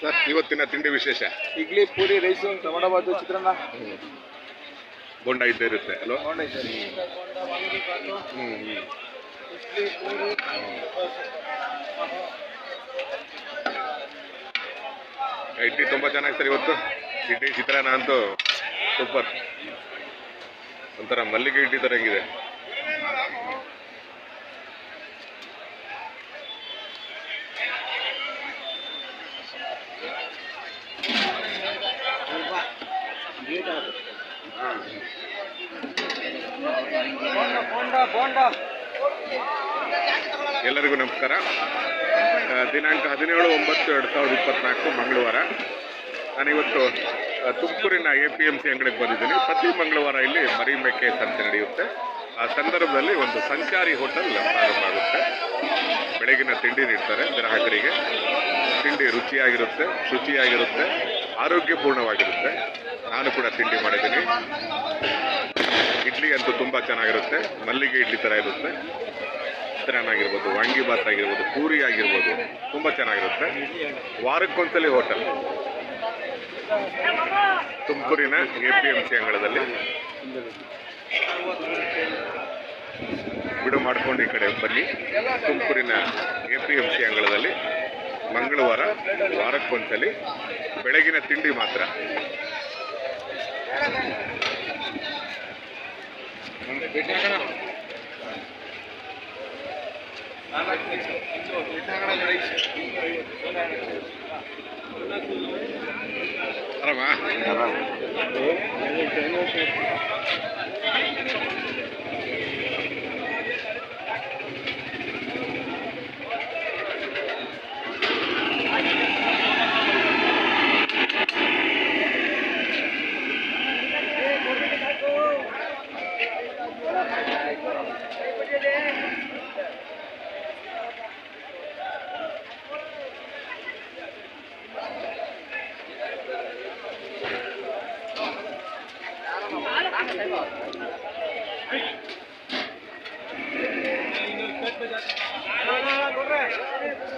sir ಇವತ್ತಿನ ತಿಂಡಿ ವಿಶೇಷ? Idli puri rice tomato bath chitranna. Bonda ಇದ್ದೇ ಇರುತ್ತೆ ಅಲ್ವಾ? ತೊಗೊಂಡೆ ಸರ್ ಹ್ಮ್ ಹ್ಮ್ ಇಡ್ಲಿ ಪೂರಿ ಇಡ್ಲಿ ತುಂಬ ಚೆನ್ನಾಗಿ ಸರ್ ಇವತ್ತು. ಇಡ್ಲಿ ಚಿತ್ರಾನ್ನ ಅಂತೂ. ಸೂಪರ್. ಒಂಥರ ಮಲ್ಲಿಗೆ ಥರ ಹೆಂಗಿದೆ. ಎಲ್ಲರಿಗೂ ನಮಸ್ಕಾರ. ದಿನಾಂಕ ಹದಿನೇಳು ಒಂಬತ್ತು ಎರಡು ಸಾವಿರದ ಇಪ್ಪತ್ನಾಲ್ಕು ಮಂಗಳವಾರ. ನಾನಿವತ್ತು ತುಮಕೂರಿನ ಎ ಪಿ ಎಂ ಸಿ ಅಂಗಡಿಗೆ ಬಂದಿದ್ದೀನಿ. ಪ್ರತಿ ಮಂಗಳವಾರ ಇಲ್ಲಿ ಮರಿ ಮೆಕ್ಕೆ ಸಂತೆ ನಡೆಯುತ್ತೆ. ಆ ಸಂದರ್ಭದಲ್ಲಿ ಒಂದು ಸಂಚಾರಿ ಹೋಟೆಲ್ ಪ್ರಾರಂಭ ಆಗುತ್ತೆ. ಬೆಳಗಿನ ತಿಂಡಿ ನೀಡ್ತಾರೆ ಗ್ರಾಹಕರಿಗೆ. ತಿಂಡಿ ರುಚಿಯಾಗಿರುತ್ತೆ, ಶುಚಿಯಾಗಿರುತ್ತೆ, ಆರೋಗ್ಯಪೂರ್ಣವಾಗಿರುತ್ತೆ. ನಾನು ಕೂಡ ತಿಂಡಿ ಮಾಡಿದ್ದೀನಿ. ಇಡ್ಲಿ ಅಂತೂ ತುಂಬ ಚೆನ್ನಾಗಿರುತ್ತೆ. ಮಲ್ಲಿಗೆ ಇಡ್ಲಿ ಥರ ಇರುತ್ತೆ. ಚಿತ್ರಾನ್ನ ಆಗಿರ್ಬೋದು ವಾಂಗಿಬಾತ್ ಆಗಿರ್ಬೋದು, ಪೂರಿ ಆಗಿರ್ಬೋದು, ತುಂಬ ಚೆನ್ನಾಗಿರುತ್ತೆ. ವಾರಕ್ಕೊಂದ್ಸಲಿ ಹೋಟೆಲ್. ತುಮಕೂರಿನ ಎ ಪಿ ಸಿ ಅಂಗಳದಲ್ಲಿ. ಬಿಡು ಮಾಡ್ಕೊಂಡು ಈ ಕಡೆ ಬನ್ನಿ. ತುಮಕೂರಿನ ಎ ಪಿ ಸಿ ಅಂಗಳದಲ್ಲಿ ಮಂಗಳವಾರ ವಾರಕ್ಕೊಂದ್ಸಲಿ ಬೆಳಗಿನ ತಿಂಡಿ ಮಾತ್ರ. gravar. Tá bom. Thank you.